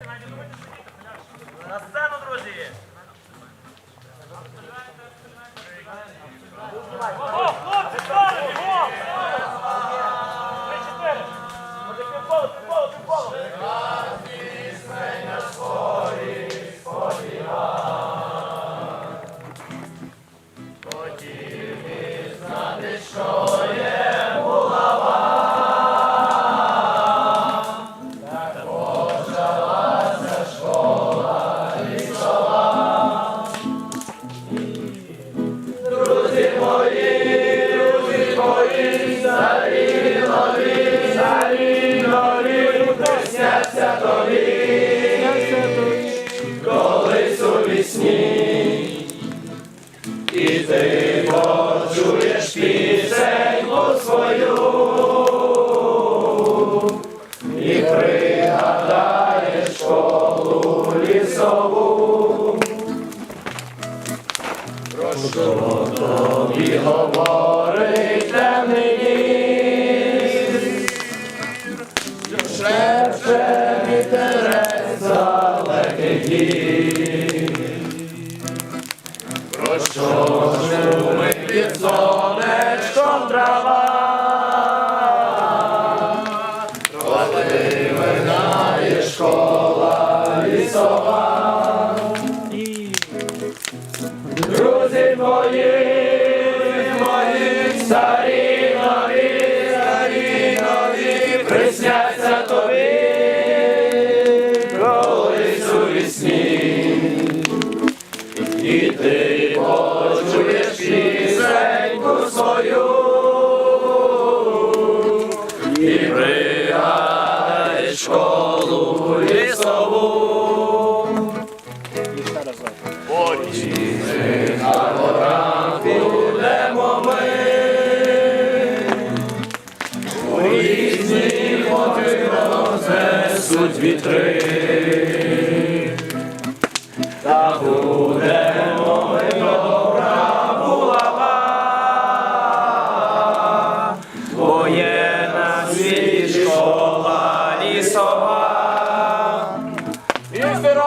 На сцену, друзі! О, хлопці, стали! Три-чотири! Може, півколо, півколо, півколо! Хотів знати, що щастя тобі, колись у вісні, і ти почуєш пісеньку свою, і пригадаєш школу лісову, про що тобі говорить. Про що ж ми під сонечком трава, коли минає. Друзі мої, мої старі нові, старі нові, присняться. і ти почуєш пісеньку свою, і пригадаєш школу лісову. Очі на горах будемо ми, у різні поки рознесуть вітри.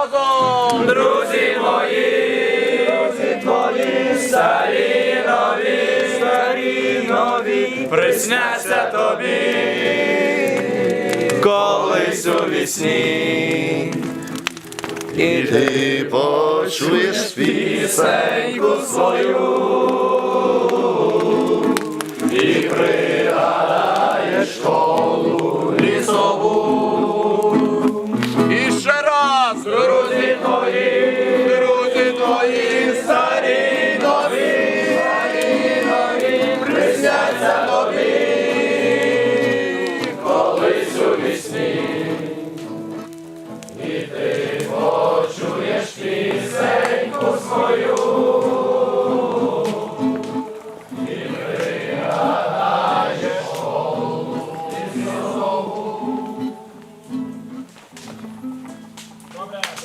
разом, друзі мої, друзі твої, старі нові, старі нові, присняться тобі, колись у вісні. І ти почуєш пісеньку свою і при. Твої старі нові, старі тобі, колись у вісні, і ти почуєш пісеньку свою, і пригадаєш. Добре.